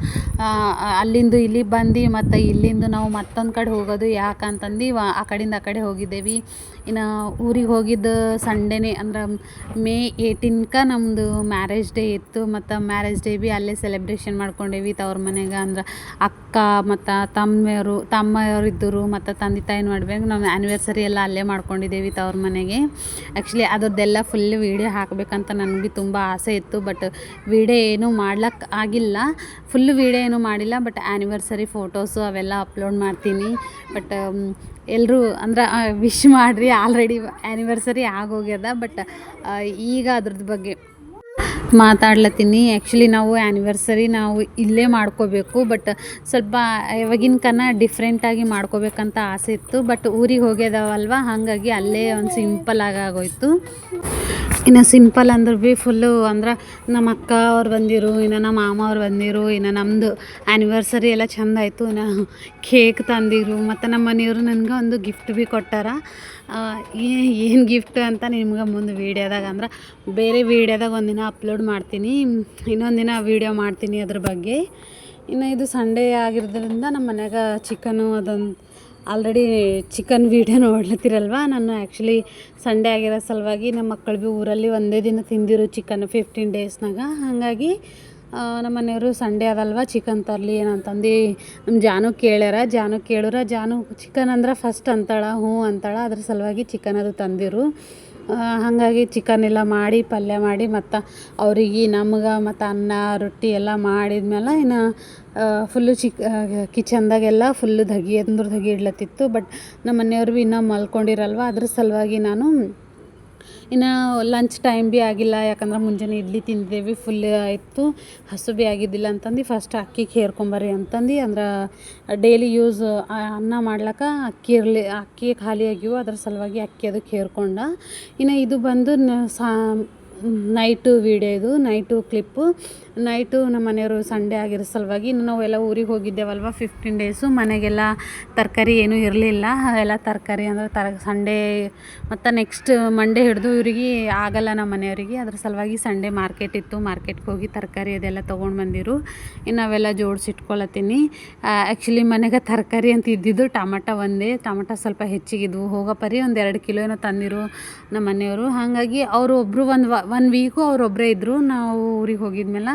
A: ಅಲ್ಲಿಂದ ಇಲ್ಲಿ ಬಂದು, ಮತ್ತು ಇಲ್ಲಿಂದ ನಾವು ಮತ್ತೊಂದು ಕಡೆ ಹೋಗೋದು, ಯಾಕಂತಂದು ಆ ಕಡೆಯಿಂದ ಆ ಕಡೆ ಹೋಗಿದ್ದೇವೆ. ಇನ್ನು ಊರಿಗೆ ಹೋಗಿದ್ದು ಸಂಡೇನೇ ಅಂದ್ರೆ ಮೇ ಏಯ್ಟೀನ್ಗೆ ನಮ್ಮದು ಮ್ಯಾರೇಜ್ ಡೇ ಇತ್ತು. ಮತ್ತು ಮ್ಯಾರೇಜ್ ಡೇ ಭೀ ಅಲ್ಲೇ ಸೆಲೆಬ್ರೇಷನ್ ಮಾಡ್ಕೊಂಡೇವಿ ತವ್ರ ಮನೆಗೆ. ಅಂದ್ರೆ ಅಕ್ಕ, ಮತ್ತು ತಮ್ಮಯವರು ತಮ್ಮಯವರು ಇದ್ದರು, ಮತ್ತು ತಂದೆ ತಾಯಿ ಮಾಡ್ಬೇಕು ನಾವು ಆ್ಯನಿವರ್ಸರಿ ಎಲ್ಲ ಅಲ್ಲೇ ಮಾಡ್ಕೊಂಡಿದ್ದೇವೆ ತವ್ರ ಮನೆಗೆ. ಆ್ಯಕ್ಚುಲಿ ಅದ್ರದ್ದೆಲ್ಲ ಫುಲ್ ವೀಡಿಯೋ ಹಾಕಬೇಕಂತ ನನಗೆ ತುಂಬ ಆಸೆ ಇತ್ತು, ಬಟ್ ವೀಡಿಯೋ ಏನೂ ಮಾಡ್ಲಿಕ್ಕೆ ಆಗಿಲ್ಲ. ಫುಲ್ ವೀಡಿಯೋ ಏನೂ ಮಾಡಿಲ್ಲ, ಬಟ್ ಆ್ಯನಿವರ್ಸರಿ ಫೋಟೋಸು ಅವೆಲ್ಲ ಅಪ್ಲೋಡ್ ಮಾಡ್ತೀನಿ. ಬಟ್ ಎಲ್ಲರೂ ಅಂದ್ರೆ ವಿಶ್ ಮಾಡಿರಿ ಆಲ್ರೆಡಿ ಆ್ಯನಿವರ್ಸರಿ ಆಗೋಗ್ಯದ ಬಟ್ ಈಗ ಅದ್ರದ್ದು ಬಗ್ಗೆ ಮಾತಾಡ್ಲತ್ತೀನಿ. ಆ್ಯಕ್ಚುಲಿ ನಾವು ಆ್ಯನಿವರ್ಸರಿ ನಾವು ಇಲ್ಲೇ ಮಾಡ್ಕೋಬೇಕು ಬಟ್ ಸ್ವಲ್ಪ ಇವಾಗಿನ ಕನ್ನ ಡಿಫ್ರೆಂಟಾಗಿ ಮಾಡ್ಕೋಬೇಕಂತ ಆಸೆ ಇತ್ತು ಬಟ್ ಊರಿಗೆ ಹೋಗ್ಯದವಲ್ವ, ಹಾಗಾಗಿ ಅಲ್ಲೇ ಒಂದು ಸಿಂಪಲ್ ಆಗಿ ಆಗೋಯ್ತು. ಇನ್ನು ಸಿಂಪಲ್ ಅಂದ್ರೆ ಭೀ ಫುಲ್ಲು ಅಂದ್ರೆ ನಮ್ಮ ಅಕ್ಕ ಅವ್ರು ಬಂದಿರು, ಇನ್ನು ನಮ್ಮ ಮಾಮ ಅವ್ರು ಬಂದಿರು, ಇನ್ನು ನಮ್ಮದು ಆ್ಯನಿವರ್ಸರಿ ಎಲ್ಲ ಚಂದ ಆಯಿತು. ಇನ್ನು ಕೇಕ್ ತಂದಿರು, ಮತ್ತು ನಮ್ಮ ಮನೆಯವರು ನನಗೆ ಒಂದು ಗಿಫ್ಟ್ ಭೀ ಕೊಟ್ಟಾರ. ಏನು ಗಿಫ್ಟ್ ಅಂತ ನಿಮ್ಗೆ ಮುಂದೆ ವೀಡಿಯೋದಾಗ ಅಂದ್ರೆ ಬೇರೆ ವೀಡಿಯೋದಾಗ ಒಂದಿನ ಅಪ್ಲೋಡ್ ಮಾಡ್ತೀನಿ. ಇನ್ನೊಂದಿನ ದಿನ ವೀಡಿಯೋ ಮಾಡ್ತೀನಿ ಅದ್ರ ಬಗ್ಗೆ. ಇನ್ನು ಇದು ಸಂಡೇ ಆಗಿರೋದ್ರಿಂದ ನಮ್ಮ ಮನ್ಯಾಗ ಚಿಕನು ಅದೊಂದು ಆಲ್ರೆಡಿ ಚಿಕನ್ ವೀಡಿಯೋ ನೋಡ್ಲತ್ತಿರಲ್ವ? ನಾನು ಆ್ಯಕ್ಚುಲಿ ಸಂಡೇ ಆಗಿರೋ ಸಲುವಾಗಿ ನಮ್ಮ ಮಕ್ಕಳು ಭೀ ಊರಲ್ಲಿ ಒಂದೇ ದಿನ ತಿಂದಿರು ಚಿಕನ್ ಫಿಫ್ಟೀನ್ ಡೇಸ್ನಾಗ ಹಾಗಾಗಿ ನಮ್ಮ ಮನೆಯವರು ಸಂಡೇ ಅದಲ್ವ ಚಿಕನ್ ತರಲಿ ಏನಂತಂದು ನಮ್ಮ ಜಾನು ಕೇಳ್ಯಾರ. ಜಾನು ಕೇಳಿರ, ಜಾನು, ಚಿಕನ್ ಅಂದ್ರೆ ಫಸ್ಟ್ ಅಂತಾಳ, ಹ್ಞೂ ಅಂತಾಳ, ಅದ್ರ ಸಲುವಾಗಿ ಚಿಕನ್ ಅದು ತಂದಿರು. ಹಾಗಾಗಿ ಚಿಕನ್ ಎಲ್ಲ ಮಾಡಿ, ಪಲ್ಯ ಮಾಡಿ, ಮತ್ತು ಅವ್ರಿಗೆ ನಮ್ಗೆ ಮತ್ತು ಅನ್ನ, ರೊಟ್ಟಿ ಎಲ್ಲ ಮಾಡಿದ್ಮೇಲೆ ಇನ್ನು ಫುಲ್ಲು ಚಿಕ್ ಕಿಚನ್ದಾಗೆಲ್ಲ ಫುಲ್ಲು ಧಗಿ, ಅಂದ್ರೆ ಧಗಿ ಇಡ್ಲತ್ತಿತ್ತು. ಬಟ್ ನಮ್ಮ ಮನೆಯವ್ರು ಭೀ ಇನ್ನೂ ಮಲ್ಕೊಂಡಿರಲ್ವ? ಅದ್ರ ಸಲುವಾಗಿ ನಾನು ಇನ್ನು ಲಂಚ್ ಟೈಮ್ ಭೀ ಆಗಿಲ್ಲ, ಯಾಕಂದ್ರೆ ಮುಂಜಾನೆ ಇಡ್ಲಿ ತಿಂದಿದ್ದೇವೆ ಫುಲ್ ಆಯಿತು. ಹಸು ಭೀ ಆಗಿದ್ದಿಲ್ಲ ಅಂತಂದು ಫಸ್ಟ್ ಅಕ್ಕಿ ಹೇರ್ಕೊಂಬರ್ರಿ ಅಂತಂದು, ಅಂದ್ರೆ ಡೈಲಿ ಯೂಸ್ ಅನ್ನ ಮಾಡ್ಲಿಕ್ಕೆ ಅಕ್ಕಿ ಇರಲಿ, ಅಕ್ಕಿ ಖಾಲಿ ಆಗ್ಯವು, ಅದ್ರ ಸಲುವಾಗಿ ಅಕ್ಕಿ ಅದಕ್ಕೆ ಹೇರ್ಕೊಂಡ ಇನ್ನು ಇದು ಬಂದು ಸಾ ನೈಟು ವೀಡಿಯೋ ಇದು ನೈಟು ಕ್ಲಿಪ್ಪು ನೈಟು ನಮ್ಮ ಮನೆಯವರು ಸಂಡೇ ಆಗಿರೋ ಸಲುವಾಗಿ ಇನ್ನು ನಾವೆಲ್ಲ ಊರಿಗೆ ಹೋಗಿದ್ದೇವಲ್ವ ಫಿಫ್ಟೀನ್ ಡೇಸು ಮನೆಗೆಲ್ಲ ತರಕಾರಿ ಏನೂ ಇರಲಿಲ್ಲ. ಎಲ್ಲ ತರಕಾರಿ ಅಂದರೆ ತರ ಸಂಡೇ ಮತ್ತು ನೆಕ್ಸ್ಟ್ ಮಂಡೇ ಹಿಡಿದು ಇವ್ರಿಗೆ ಆಗಲ್ಲ ನಮ್ಮ ಮನೆಯವರಿಗೆ. ಅದ್ರ ಸಲುವಾಗಿ ಸಂಡೇ ಮಾರ್ಕೆಟ್ ಇತ್ತು. ಮಾರ್ಕೆಟ್ಗೆ ಹೋಗಿ ತರಕಾರಿ ಅದೆಲ್ಲ ತೊಗೊಂಡು ಬಂದಿರು. ಇನ್ನು ನಾವೆಲ್ಲ ಜೋಡಿಸಿಟ್ಕೊಳತ್ತೀನಿ. ಆ್ಯಕ್ಚುಲಿ ಮನೆಗೆ ತರಕಾರಿ ಅಂತ ಇದ್ದಿದ್ದು ಟಮಟ ಒಂದೇ. ಟಮಾಟ ಸ್ವಲ್ಪ ಹೆಚ್ಚಿಗಿದ್ವು. ಹೋಗೋ ಪರಿ ಒಂದು ಎರಡು ಕಿಲೋ ಏನೋ ತಂದಿರು ನಮ್ಮ ಮನೆಯವರು. ಹಾಗಾಗಿ ಅವರು ಒಬ್ಬರು ಒಂದು ಒನ್ ವೀಕು ಅವರೊಬ್ಬರೇ ಇದ್ದರು ನಾವು ಊರಿಗೆ ಹೋಗಿದ್ಮೇಲೆ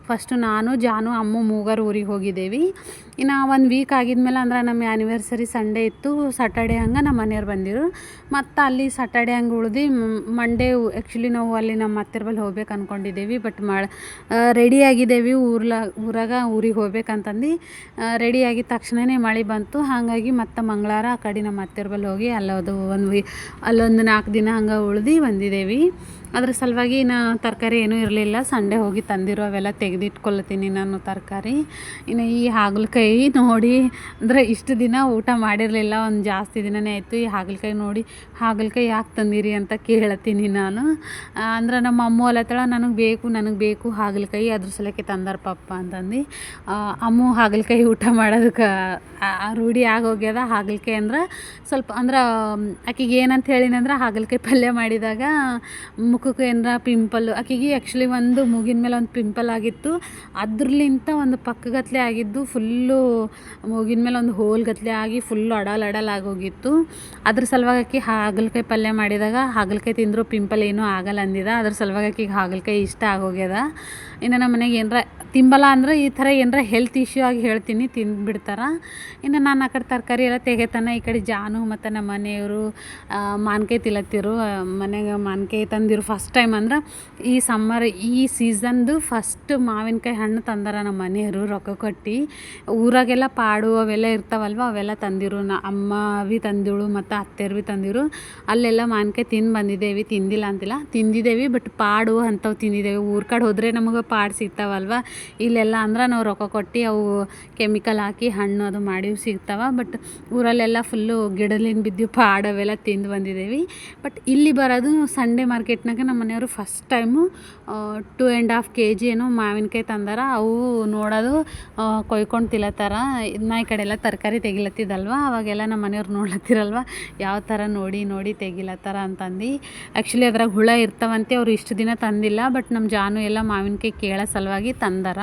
A: ಫಸ್ಟು ನಾನು, ಜಾನು, ಅಮ್ಮ ಮೂಗರು ಊರಿಗೆ ಹೋಗಿದ್ದೇವೆ. ಇನ್ನು ಒಂದು ವೀಕ್ ಆಗಿದ್ಮೇಲೆ ಅಂದ್ರೆ ನಮ್ಮ ಆ್ಯನಿವರ್ಸರಿ ಸಂಡೇ ಇತ್ತು ಸಾಟರ್ಡೆ ಹಂಗೆ ನಮ್ಮ ಮನೆಯವ್ರು ಬಂದಿರು. ಮತ್ತು ಅಲ್ಲಿ ಸಾಟರ್ಡೆ ಹಂಗೆ ಉಳ್ದು ಮಂಡೇ ಆ್ಯಕ್ಚುಲಿ ನಾವು ಅಲ್ಲಿ ನಮ್ಮ ಅತ್ತಿರ ಬಳಿ ಹೋಗ್ಬೇಕು ಅಂದ್ಕೊಂಡಿದ್ದೇವೆ ಬಟ್ ಮಳೆ ರೆಡಿ ಆಗಿದ್ದೇವೆ ಊರ್ಲ, ಊರಾಗ ಊರಿಗೆ ಹೋಗ್ಬೇಕಂತಂದು. ರೆಡಿ ಆಗಿದ ತಕ್ಷಣವೇ ಮಳೆ ಬಂತು. ಹಾಗಾಗಿ ಮತ್ತು ಮಂಗಳವಾರ ಆ ಕಡೆ ನಮ್ಮ ಅತ್ತಿರ ಬಳಿ ಹೋಗಿ ಅಲ್ಲೋದು ಒಂದು ವೀ, ಅಲ್ಲೊಂದು ನಾಲ್ಕು ದಿನ ಹಂಗೆ ಉಳ್ದು ಬಂದಿದ್ದೇವೆ. ಅದ್ರ ಸಲುವಾಗಿ ಇನ್ನು ತರಕಾರಿ ಏನೂ ಇರಲಿಲ್ಲ. ಸಂಡೇ ಹೋಗಿ ತಂದಿರೋ ಅವೆಲ್ಲ ತೆಗೆದಿಟ್ಕೊಳ್ತೀನಿ ನಾನು ತರಕಾರಿ. ಇನ್ನು ಈ ಹಾಗಲಕಾಯಿ ನೋಡಿ, ಅಂದರೆ ಇಷ್ಟು ದಿನ ಊಟ ಮಾಡಿರಲಿಲ್ಲ, ಒಂದು ಜಾಸ್ತಿ ದಿನವೇ ಆಯಿತು ಈ ಹಾಗಲಕಾಯಿ ನೋಡಿ. ಹಾಗಲಕಾಯಿ ಯಾಕೆ ತಂದಿರಿ ಅಂತ ಕೇಳತ್ತೀನಿ ನಾನು. ಅಂದ್ರೆ ನಮ್ಮ ಅಮ್ಮ ಅಲ್ಲತ್ತಳ ನನಗೆ ಬೇಕು ನನಗೆ ಬೇಕು ಹಾಗಲಕಾಯಿ, ಅದ್ರ ಸಲಕ್ಕೆ ತಂದಾರ ಪಪ್ಪ ಅಂತಂದು. ಅಮ್ಮ ಹಾಗಲಕಾಯಿ ಊಟ ಮಾಡೋದಕ್ಕೆ ರೂಢಿ ಆಗೋಗ್ಯದ. ಹಾಗಲಕಾಯಿ ಅಂದ್ರೆ ಸ್ವಲ್ಪ, ಅಂದ್ರೆ, ಆಕಿಗೆ ಏನಂತ ಹೇಳಿನಂದ್ರೆ ಹಾಗಲಕಾಯಿ ಪಲ್ಯ ಮಾಡಿದಾಗ ಮುಖಕ್ಕೆ ಏನರ ಪಿಂಪಲ್ ಆಕಿಗೆ ಆ್ಯಕ್ಚುಲಿ ಒಂದು ಮೂಗಿನ ಮೇಲೆ ಒಂದು ಪಿಂಪಲ್ ಆಗಿತ್ತು. ಅದ್ರಲಿಂತ ಒಂದು ಪಕ್ಕಗತ್ಲೆ ಆಗಿದ್ದು ಫುಲ್ಲು ಮೂಗಿನ ಮೇಲೆ ಒಂದು ಹೋಲ್ ಗತ್ಲೆ ಆಗಿ ಫುಲ್ಲು ಅಡಲ್ ಅಡಲ್ ಆಗೋಗಿತ್ತು. ಅದ್ರ ಸಲುವಾಗಿ ಹಾಗಲಕಾಯಿ ಪಲ್ಯ ಮಾಡಿದಾಗ ಹಾಗಲಕಾಯಿ ತಿಂದರೂ, ಪಿಂಪಲ್ ಏನೂ ಆಗಲ್ಲ ಅಂದಿದ ಅದ್ರ ಸಲುವಾಗಿ ಹಾಗಲಕಾಯಿ ಇಷ್ಟ ಆಗೋಗ್ಯದ. ಇನ್ನು ನಮ್ಮ ಮನೆಗೆ ಏನರ ತಿಂಬಲ್ಲ ಅಂದ್ರೆ ಈ ಥರ ಏನರ ಹೆಲ್ತ್ ಇಶ್ಯೂ ಆಗಿ ಹೇಳ್ತೀನಿ ತಿಂದುಬಿಡ್ತಾರೆ ಇನ್ನು ನಾನು ಆ ಕಡೆ ತರಕಾರಿ ಎಲ್ಲ ತೆಗೆತಾನ, ಈ ಕಡೆ ಜಾನು ಮತ್ತು ನಮ್ಮ ಮನೆಯವರು ಮಾನ್ಕಾಯಿ ತಿಲ್ಲತ್ತಿರು ಮನೆಗೆ ಮಾನ್ಕಾಯಿ ತಂದಿರು ಫಸ್ಟ್ ಟೈಮ್ ಅಂದ್ರೆ ಈ ಸಮ್ಮರ್ ಈ ಸೀಸನ್ದು ಫಸ್ಟ್ ಮಾವಿನಕಾಯಿ ಹಣ್ಣು ತಂದಾರ ನಮ್ಮ ಮನೆಯವರು ರೊಕ್ಕ ಕೊಟ್ಟು. ಊರಾಗೆಲ್ಲ ಪಾಡು ಅವೆಲ್ಲ ಇರ್ತಾವಲ್ವ, ಅವೆಲ್ಲ ತಂದಿರು. ನ ಅಮ್ಮ ಭೀ ತಂದಿಳು ಮತ್ತು ಅತ್ತೆಯರು ಭೀ ತಂದಿರು. ಅಲ್ಲೆಲ್ಲ ಮಾವಿನ್ಕಾಯಿ ತಿಂದು ಬಂದಿದ್ದೇವೆ ತಿಂದಿಲ್ಲ ಅಂತಿಲ್ಲ. ತಿಂದಿದ್ದೇವೆ ಬಟ್ ಪಾಡು ಅಂಥವು ತಿಂದಿದ್ದೇವೆ ಊರ ಕಡೆ ಹೋದರೆ ನಮಗೆ ಪಾಡು ಸಿಗ್ತಾವಲ್ವ? ಇಲ್ಲೆಲ್ಲ ಅಂದ್ರೆ ನಾವು ರೊಕ್ಕ ಕೊಟ್ಟು ಅವು ಕೆಮಿಕಲ್ ಹಾಕಿ ಹಣ್ಣು ಅದು ಮಾಡಿ ಸಿಗ್ತಾವೆ. ಬಟ್ ಊರಲ್ಲೆಲ್ಲ ಫುಲ್ಲು ಗಿಡಲಿಂದ ಬಿದ್ದು ಪಾಡ್ ಅವೆಲ್ಲ ತಿಂದು ಬಂದಿದ್ದೇವೆ ಬಟ್ ಇಲ್ಲಿ ಬರೋದು ಸಂಡೇ ಮಾರ್ಕೆಟ್ನಾಗ ನಮ್ಮ ಮನೆಯವರು first time two and half K G ಏನೋ ಮಾವಿನಕಾಯಿ ತಂದಾರ. ಅವು ನೋಡೋದು ಕೊಯ್ಕೊಂಡು ತಿಲ್ಲತ್ತಾರ ನಾ ಈ ಕಡೆ ಎಲ್ಲ ತರಕಾರಿ ತೆಗಿಲತ್ತಿದ್ದಲ್ವ? ಅವಾಗೆಲ್ಲ ನಮ್ಮ ಮನೆಯವ್ರು ನೋಡ್ಲತ್ತಿರಲ್ವ? ಯಾವ ಥರ ನೋಡಿ ನೋಡಿ ತೆಗಿಲತ್ತಾರ ಅಂತಂದು. ಆ್ಯಕ್ಚುಲಿ ಅದ್ರಾಗ ಹುಳ ಇರ್ತಾವಂತೆ, ಅವ್ರು ಇಷ್ಟು ದಿನ ತಂದಿಲ್ಲ. ಬಟ್ ನಮ್ಮ ಜಾನು ಎಲ್ಲ ಮಾವಿನಕಾಯಿ ಕೇಳೋ ಸಲುವಾಗಿ ತಂದಾರ.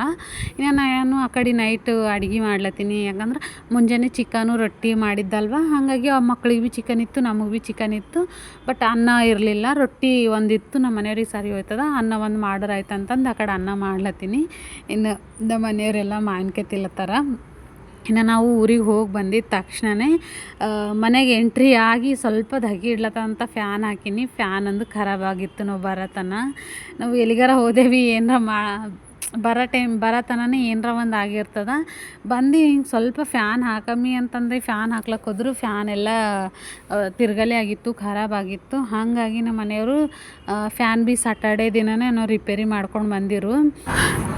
A: ಇನ್ನು ನಾನು ಆ ಕಡೆ ನೈಟು ಅಡುಗೆ ಮಾಡ್ಲತ್ತೀನಿ. ಯಾಕಂದ್ರೆ ಮುಂಜಾನೆ ಚಿಕನು ರೊಟ್ಟಿ ಮಾಡಿದ್ದಲ್ವ? ಹಾಗಾಗಿ ಆ ಮಕ್ಳಿಗೆ ಭೀ ಚಿಕನ್ ಇತ್ತು, ನಮಗೆ ಭೀ ಚಿಕನ್ ಇತ್ತು. ಬಟ್ ಅನ್ನ ಇರಲಿಲ್ಲ. ರೊಟ್ಟಿ ಒಂದಿತ್ತು, ನಮ್ಮ ಮನೆಯವ್ರಿಗೆ ಸರಿ ಹೋಯ್ತದ. ಅನ್ನ ಒಂದು ಮಾಡ್ರಾಯ್ತು ಅಂತಂದು ಆ ಕಡೆ ಅನ್ನ ಮಾಡ್ಲತ್ತೀನಿ. ಇನ್ನು ನಮ್ಮ ಮನೆಯವರೆಲ್ಲ ಮಾವಿನ್ಕಾಯಿ ತಿಲ್ಲತ್ತಾರ ಇನ್ನು ನಾವು ಊರಿಗೆ ಹೋಗಿ ಬಂದಿದ್ದ ತಕ್ಷಣವೇ ಮನೆಗೆ ಎಂಟ್ರಿ ಆಗಿ ಸ್ವಲ್ಪ ಧಗಿ ಇಡ್ಲತ್ತ ಅಂತ ಫ್ಯಾನ್ ಹಾಕಿನಿ. ಫ್ಯಾನ್ ಒಂದು ಖರಾಬಾಗಿತ್ತು ನಾವು ಬರತನ ನಾವು ಎಲ್ಲಿಗಾರ ಹೋದೇವಿ, ಏನರ ಮಾ, ಬರೋ ಟೈಮ್ ಬರತನನೇ ಏನರ ಒಂದು ಆಗಿರ್ತದ. ಬಂದು ಹಿಂಗೆ ಸ್ವಲ್ಪ ಫ್ಯಾನ್ ಹಾಕಮ್ಮಿ ಅಂತಂದ್ರೆ ಫ್ಯಾನ್ ಹಾಕ್ಲಕ್ಕೆ ಹೋದ್ರು ಫ್ಯಾನ್ ಎಲ್ಲ ತಿರುಗಲೆ ಆಗಿತ್ತು ಖರಾಬಾಗಿತ್ತು ಹಾಗಾಗಿ ನಮ್ಮ ಮನೆಯವರು ಫ್ಯಾನ್ ಬಿ ಸಾಟರ್ಡೇ ದಿನನೇ ನಾವು ರಿಪೇರಿ ಮಾಡ್ಕೊಂಡು ಬಂದಿರು.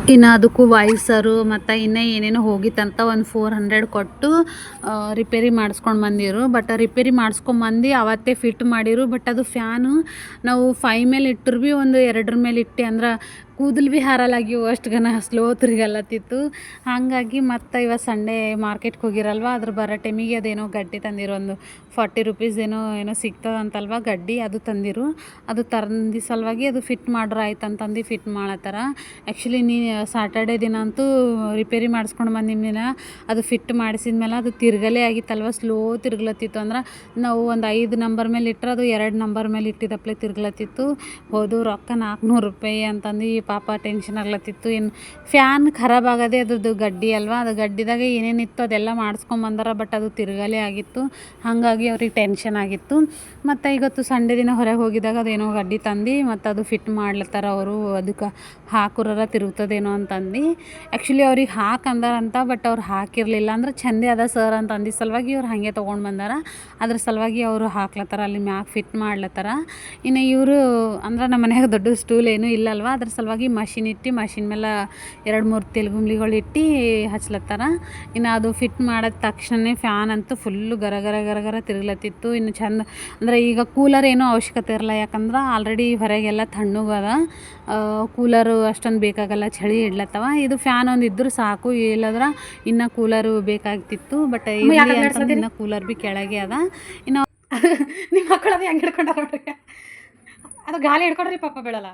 A: ಇನ್ನು ಅದಕ್ಕೂ ವಾಯ್ಸರು ಮತ್ತು ಇನ್ನೂ ಏನೇನೋ ಹೋಗಿತ್ತಂತ ಒಂದು ಫೋರ್ ಹಂಡ್ರೆಡ್ ಕೊಟ್ಟು ರಿಪೇರಿ ಮಾಡಿಸ್ಕೊಂಡು ಬಂದಿರು. ಬಟ್ ರಿಪೇರಿ ಮಾಡಿಸ್ಕೊಂಬಂದು ಅವತ್ತೇ ಫಿಟ್ ಮಾಡಿರು. ಬಟ್ ಅದು ಫ್ಯಾನು ನಾವು ಫೈ ಮೇಲೆ ಇಟ್ಟರು ಭೀ ಒಂದು ಎರಡರ ಮೇಲೆ ಇಟ್ಟು ಅಂದ್ರೆ ಕೂದಲು ಭೀ ಹಾರಲಾಗಿವು ಅಷ್ಟು ಘನ ಸ್ಲೋ ತಿರುಗಲತ್ತಿತ್ತು. ಹಾಗಾಗಿ ಮತ್ತು ಇವತ್ತು ಸಂಡೇ ಮಾರ್ಕೆಟ್ಗೆ ಹೋಗಿರಲ್ವ, ಅದ್ರ ಬರೋ ಟೈಮಿಗೆ ಅದೇನೋ ಗಡ್ಡಿ ತಂದಿರು, ಒಂದು ಫಾರ್ಟಿ ರುಪೀಸ್ ಏನೋ ಏನೋ ಸಿಗ್ತದಂತಲ್ವ ಗಡ್ಡಿ ಅದು ತಂದಿರು. ಅದು ತಂದಿ ಸಲುವಾಗಿ ಅದು ಫಿಟ್ ಮಾಡ್ರೆ ಆಯ್ತು ಅಂತಂದು ಫಿಟ್ ಮಾಡತ್ತಾರ. ಆ್ಯಕ್ಚುಲಿ ನೀ ಸಾಟರ್ಡೆ ದಿನ ಅಂತೂ ರಿಪೇರಿ ಮಾಡಿಸ್ಕೊಂಡು ಬಂದಿಮ್ಮಿನ ಅದು ಫಿಟ್ ಮಾಡಿಸಿದ ಮೇಲೆ ಅದು ತಿರ್ಗಲೇ ಆಗಿತ್ತಲ್ವ ಸ್ಲೋ ತಿರ್ಗ್ಲತ್ತಿತ್ತು ಅಂದ್ರೆ ನಾವು ಒಂದು ಐದು ನಂಬರ್ ಮೇಲೆ ಇಟ್ಟರೆ ಅದು ಎರಡು ನಂಬರ್ ಮೇಲೆ ಇಟ್ಟಿದ್ದಪ್ಲೆ ತಿರ್ಗ್ಲತ್ತಿತ್ತು. ಹೋದು ರೊಕ್ಕ ನಾಲ್ಕುನೂರು ರೂಪಾಯಿ ಅಂತಂದು ಪಾಪ ಟೆನ್ಷನ್ ಆಗ್ಲತ್ತಿತ್ತು. ಇನ್ನು ಫ್ಯಾನ್ ಖರಾಬ್ ಆಗದೆ ಅದ್ರದ್ದು ಗಡ್ಡಿ ಅಲ್ವಾ? ಅದು ಗಡ್ಡಿದಾಗ ಏನೇನಿತ್ತು ಅದೆಲ್ಲ ಮಾಡಿಸ್ಕೊಂಬಂದಾರ ಬಟ್ ಅದು ತಿರುಗಲೇ ಆಗಿತ್ತು. ಹಾಗಾಗಿ ಅವ್ರಿಗೆ ಟೆನ್ಷನ್ ಆಗಿತ್ತು. ಮತ್ತು ಇವತ್ತು ಸಂಡೇ ದಿನ ಹೊರಗೆ ಹೋಗಿದಾಗ ಅದೇನೋ ಗಡ್ಡಿ ತಂದು, ಮತ್ತು ಅದು ಫಿಟ್ ಮಾಡ್ಲತ್ತಾರ ಅವರು ಅದಕ್ಕೆ ಹಾಕುರರ ತಿರುಗ್ತದೇನೋ ಅಂತಂದು. ಆ್ಯಕ್ಚುಲಿ ಅವ್ರಿಗೆ ಹಾಕಂದಾರಂತ ಬಟ್ ಅವ್ರು ಹಾಕಿರಲಿಲ್ಲ ಅಂದ್ರೆ ಚಂದೇ ಅದ ಸರ್ ಅಂತ ಅಂದಿದ್ದ ಸಲುವಾಗಿ ಅವ್ರು ಹಾಗೆ ತೊಗೊಂಡು ಬಂದಾರ. ಅದ್ರ ಸಲುವಾಗಿ ಅವರು ಹಾಕ್ಲತ್ತಾರ, ಅಲ್ಲಿ ಮ್ಯಾಗ ಫಿಟ್ ಮಾಡ್ಲತ್ತಾರ. ಇನ್ನು ಇವರು ಅಂದ್ರೆ ನಮ್ಮ ಮನ್ಯಾಗ ದೊಡ್ಡ ಸ್ಟೂಲ್ ಏನೂ ಇಲ್ಲಲ್ವ? ಅದ್ರ ಸಲುವಾಗಿ ಮಷಿನ್ ಇಟ್ಟು ಮಷಿನ್ ಮೇಲೆ ಎರಡು ಮೂರು ತೆಲುಗುಂಬ್ಲಿಗಳು ಇಟ್ಟು ಹಚ್ಲತ್ತಾರ. ಇನ್ನು ಅದು ಫಿಟ್ ಮಾಡಿದ ತಕ್ಷಣ ಫ್ಯಾನ್ ಅಂತೂ ಫುಲ್ಲು ಗರ ಗರ ಗರ ಗರ ತಿರುಗ್ಲತ್ತಿತ್ತು. ಇನ್ನು ಚಂದ ಅಂದರೆ ಈಗ ಕೂಲರ್ ಏನೂ ಅವಶ್ಯಕತೆ ಇರಲ್ಲ ಯಾಕಂದ್ರೆ ಆಲ್ರೆಡಿ ಹೊರಗೆಲ್ಲ ತಣ್ಣಗದ ಕೂಲರು ಅಷ್ಟೊಂದು ಬೇಕಾಗಲ್ಲ ಚಳಿ ಇಡ್ಲತ್ತವ. ಇದು ಫ್ಯಾನ್ ಒಂದು ಇದ್ರೂ ಸಾಕು ಇಲ್ಲದ್ರ ಇನ್ನು ಕೂಲರು ಬೇಕಾಗ್ತಿತ್ತು. ಬಟ್ ಇನ್ನು ಕೂಲರ್ ಭೀ ಕೆಳಗೆ ಅದ. ಇನ್ನು ನಿಮ್ಮ ಮಕ್ಕಳು ಅದು ಹೆಂಗೆ ಹಿಡ್ಕೊಂಡಾರ ನೋಡ್ರಿ? ಅದು ಗಾಳಿ ಹಿಡ್ಕೊಂಡ್ರಿ ಪಾಪ ಬೀಳಲ್ಲ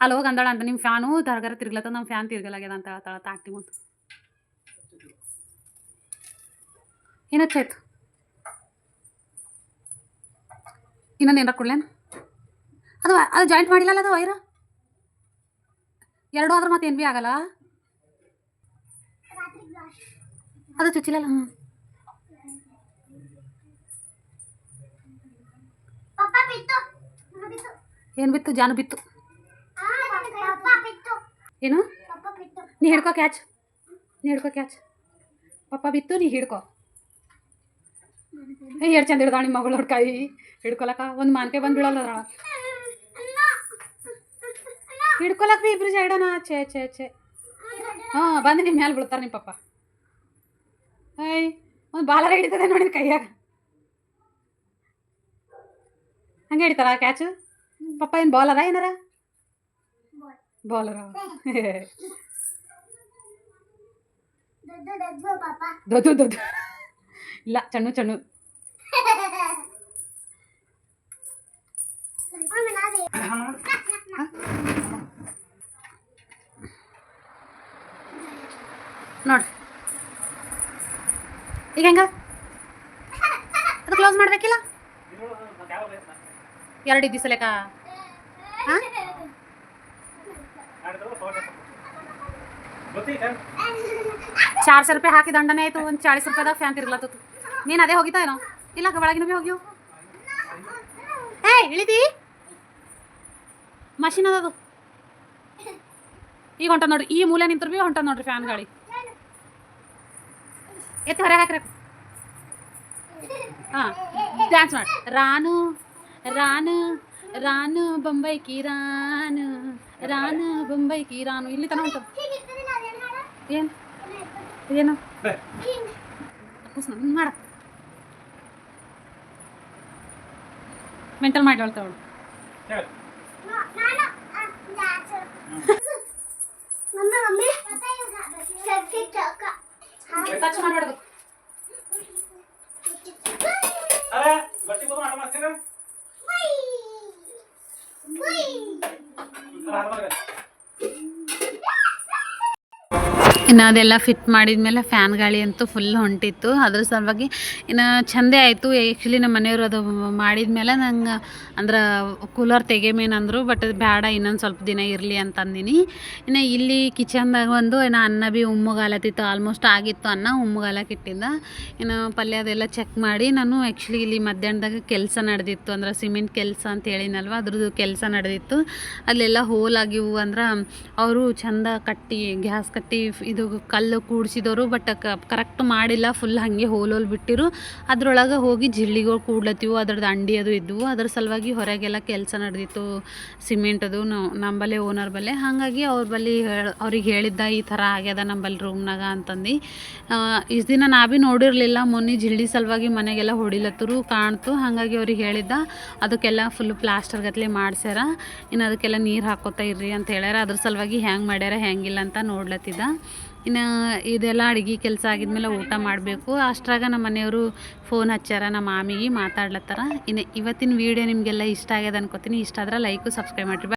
A: ಅಲ್ಲಿ ಹೋಗಿ ಅಂದಾಳ ಅಂತ ನಿಮ್ಮ ಫ್ಯಾನು ತರಗಾರ ತಿರ್ಗ್ಲತ್ತ ನಮ್ಮ ಫ್ಯಾನ್ ತಿರ್ಗಲಾಗ್ಯದ ಅಂತ ಹೇಳ್ತಾಳ ತಾಟಿ ಮುಂದೆ. ಏನಚ್ಚಾಯ್ತು ಇನ್ನೊಂದು ಏನಾರ ಕೊಡ್ಲೇನು? ಅದು ಅದು ಜಾಯಿಂಟ್ ಮಾಡಿಲ್ಲಲ್ಲ ಅದು ವೈರ? ಎರಡು ಆದ್ರೆ ಮತ್ತೆ ಏನು ಭೀ ಆಗಲ್ಲ? ಅದು ಚುಚ್ಚಿಲ್ಲಲ್ಲ? ಹ್ಞೂ ಏನು ಬಿತ್ತು? ಜಾನು ಬಿತ್ತು. ಏನು? ನೀ ಹಿಡ್ಕೋ ಕ್ಯಾಚ್ ನೀ ಹಿಡ್ಕೋ ಕ್ಯಾಚ್ ಪಪ್ಪ ಬಿತ್ತು ನೀ ಹಿಡ್ಕೋ. ಎರಡು ಚಂದ ಹಿಡ್ದಾಳ ನಿಮ್ಮ ಮಗಳು ಕೈ ಹಿಡ್ಕೊಳಕ. ಒಂದು ಮಾನ್ಕೆ ಬಂದು ಬೀಳಲ್ಲ ಅದ್ರೊಳಗೆ ಹಿಡ್ಕೊಳಕ್ ಬಿ ಇಬ್ರು ಸೈಡನ ಛೇ ಛೇ ಛೇ. ಹಾಂ ಬಂದು ನಿಮ್ಮ ಮೇಲೆ ಬೀಳ್ತಾರೆ ನಿಮ್ಮ ಪಪ್ಪ. ಏಯ್ ಒಂದು ಬಾಲರ ಹಿಡಿತದೆ ನೋಡಿ ಕೈಯಾಗ. ಹಂಗೆ ಹಿಡಿತಾರ ಕ್ಯಾಚು ಪಪ್ಪ ಏನು ಬಾಲ್ ಅದ ಏನಾರ? ಬಾಲರ ದೊಡ್ಡ ದೊಡ್ಡ ಇಲ್ಲ ಚಣ್ಣು ಚಣ್ಣು ನೋಡ್ರಿ ಈಗ ಹೆಂಗ ಅದು ಕ್ಲೋಸ್ ಮಾಡ್ಬೇಕಿಲ್ಲ ಎರಡು ದಿವಸ ಲೆಕ್ಕ ಹಾಂ ಚಾರ್ ಸಾವಿರ ರೂಪಾಯಿ ಹಾಕಿ ದಂಡನೆ ಆಯ್ತು, ಒಂದು ಚಾಳಿಸ್ ರೂಪಾಯಿದಾಗ ಫ್ಯಾನ್ ತಿರ್ಗ್ಲತ್ತು ನೀನು ಅದೇ ಹೋಗಿತಾ ಏನೋ? ಇಲ್ಲ ಒಳಗಿನ ಭೀ ಹೋಗ್ಯವು ಏಯ್ ಇಳಿದಿ? ಮಷಿನ್ ಅದದು ಈಗ ಹೊಂಟ ನೋಡ್ರಿ, ಈ ಮೂಲೆ ನಿಂತ್ರು ಭೀ ಹೊಂಟ ನೋಡ್ರಿ ಫ್ಯಾನ್ ಗಾಳಿ. ಎತ್ತಿ ಹೊರಗೆ ಹಾಕ್ರಿ. ಹಾಂ ಡ್ಯಾನ್ಸ್ ಮಾಡಿ. ರಾನು ರಾನು ರಾನು, ಬೊಂಬೈ ಕಿ ರಾನು ಬೊಂಬೈ ಕಿ ರಾನು. ಇಲ್ಲಿ ತನ ಉಂಟು ಏನು ಇದೇನು ಮಾಡ ಮೆಂಟಲ್ ಮಾಡಿ ಹೇಳ್ತಾವಳು ಟಚ್ ಮಾಡಬಾರ್ದು
B: ಅರೆ ಬಟ್ಟೆ
A: ಇನ್ನು ಅದೆಲ್ಲ ಫಿಟ್ ಮಾಡಿದ್ಮೇಲೆ ಫ್ಯಾನ್ ಗಾಳಿ ಅಂತೂ ಫುಲ್ ಹೊಂಟಿತ್ತು. ಅದ್ರ ಸಲುವಾಗಿ ಇನ್ನು ಚಂದೇ ಆಯಿತು. ಆ್ಯಕ್ಚುಲಿ ನಮ್ಮ ಮನೆಯವರು ಅದು ಮಾಡಿದ್ಮೇಲೆ ನಂಗೆ ಅಂದ್ರೆ ಕೂಲರ್ ತೆಗೆಮೇನಂದ್ರು ಬಟ್ ಅದು ಬೇಡ ಇನ್ನೊಂದು ಸ್ವಲ್ಪ ದಿನ ಇರಲಿ ಅಂತಂದಿನಿ ಇನ್ನು ಇಲ್ಲಿ ಕಿಚನ್ದಾಗ ಒಂದು ಇನ್ನು ಅನ್ನ ಭೀ ಉಮ್ಮಗಾಲತ್ತಿತ್ತು ಆಲ್ಮೋಸ್ಟ್ ಆಗಿತ್ತು ಅನ್ನ ಉಮ್ಮಗಾಲಕ್ಕೆ ಇಟ್ಟಿದ್ದ. ಇನ್ನು ಪಲ್ಯ ಅದೆಲ್ಲ ಚೆಕ್ ಮಾಡಿ ನಾನು ಆ್ಯಕ್ಚುಲಿ ಇಲ್ಲಿ ಮಧ್ಯಾಹ್ನದಾಗ ಕೆಲಸ ನಡೆದಿತ್ತು ಅಂದ್ರೆ ಸಿಮೆಂಟ್ ಕೆಲಸ ಅಂತ ಹೇಳಿನಲ್ವ, ಅದ್ರದ್ದು ಕೆಲಸ ನಡೆದಿತ್ತು. ಅಲ್ಲೆಲ್ಲ ಹೋಲ್ ಆಗಿವು ಅಂದ್ರೆ ಅವರು ಚಂದ ಕಟ್ಟಿ, ಗ್ಯಾಸ್ ಕಟ್ಟಿ ಇದು ಕಲ್ಲು ಕೂಡಿಸಿದವರು ಬಟ್ ಕರೆಕ್ಟ್ ಮಾಡಿಲ್ಲ ಫುಲ್ ಹಾಗೆ ಹೋಲ್ ಬಿಟ್ಟಿರು. ಅದ್ರೊಳಗೆ ಹೋಗಿ ಜಿಳ್ಳಿಗಳು ಕೂಡ್ಲತ್ತಿವು, ಅದ್ರದ್ದು ಅಂಡಿ ಅದು ಇದ್ವು. ಅದ್ರ ಸಲುವಾಗಿ ಹೊರಗೆಲ್ಲ ಕೆಲಸ ನಡೆದಿತ್ತು ಸಿಮೆಂಟ್ ಅದು ನಂಬಲ್ಲಿ ಓನರ್ ಬಲ್ಲೆ. ಹಾಗಾಗಿ ಅವ್ರ ಹೇಳ, ಅವ್ರಿಗೆ ಹೇಳಿದ್ದ ಈ ಥರ ಆಗ್ಯದ ನಂಬಲ್ಲಿ ರೂಮ್ನಾಗ ಅಂತಂದು. ಇಷ್ಟು ದಿನ ನಾ ಭೀ ನೋಡಿರಲಿಲ್ಲ, ಮೊನ್ನೆ ಜಿಳ್ಳಿ ಸಲುವಾಗಿ ಮನೆಗೆಲ್ಲ ಹೊಡಿಲತ್ತರು ಕಾಣ್ತು. ಹಾಗಾಗಿ ಅವ್ರಿಗೆ ಹೇಳಿದ್ದ, ಅದಕ್ಕೆಲ್ಲ ಫುಲ್ ಪ್ಲಾಸ್ಟರ್ ಗತ್ಲೆ ಮಾಡ್ಸ್ಯಾರ. ಇನ್ನು ಅದಕ್ಕೆಲ್ಲ ನೀರು ಹಾಕೋತಾ ಇರ್ರಿ ಅಂತ ಹೇಳ್ಯಾರ. ಅದ್ರ ಸಲುವಾಗಿ ಹ್ಯಾಂಗೆ ಮಾಡ್ಯಾರ ಹೆಂಗಿಲ್ಲ ಅಂತ ನೋಡ್ಲತ್ತಿದ್ದ. ಇನ್ನು ಇದೆಲ್ಲ ಅಡುಗೆ ಕೆಲಸ ಆಗಿದ್ಮೇಲೆ ಊಟ ಮಾಡಬೇಕು. ಅಷ್ಟ್ರಾಗ ನಮ್ಮ ಮನೆಯವರು ಫೋನ್ ಹಚ್ಚಾರ ನಮ್ಮ ಮಾಮಿಗೆ ಮಾತಾಡ್ಲತ್ತಾರ. ಇನ್ನು ಇವತ್ತಿನ ವೀಡಿಯೋ ನಿಮಗೆಲ್ಲ ಇಷ್ಟ ಆಗ್ಯದ ಅನ್ಕೋತೀನಿ. ಇಷ್ಟ ಆದ್ರೆ ಲೈಕು ಸಬ್ಸ್ಕ್ರೈಬ್ ಮಾಡಿರಿ.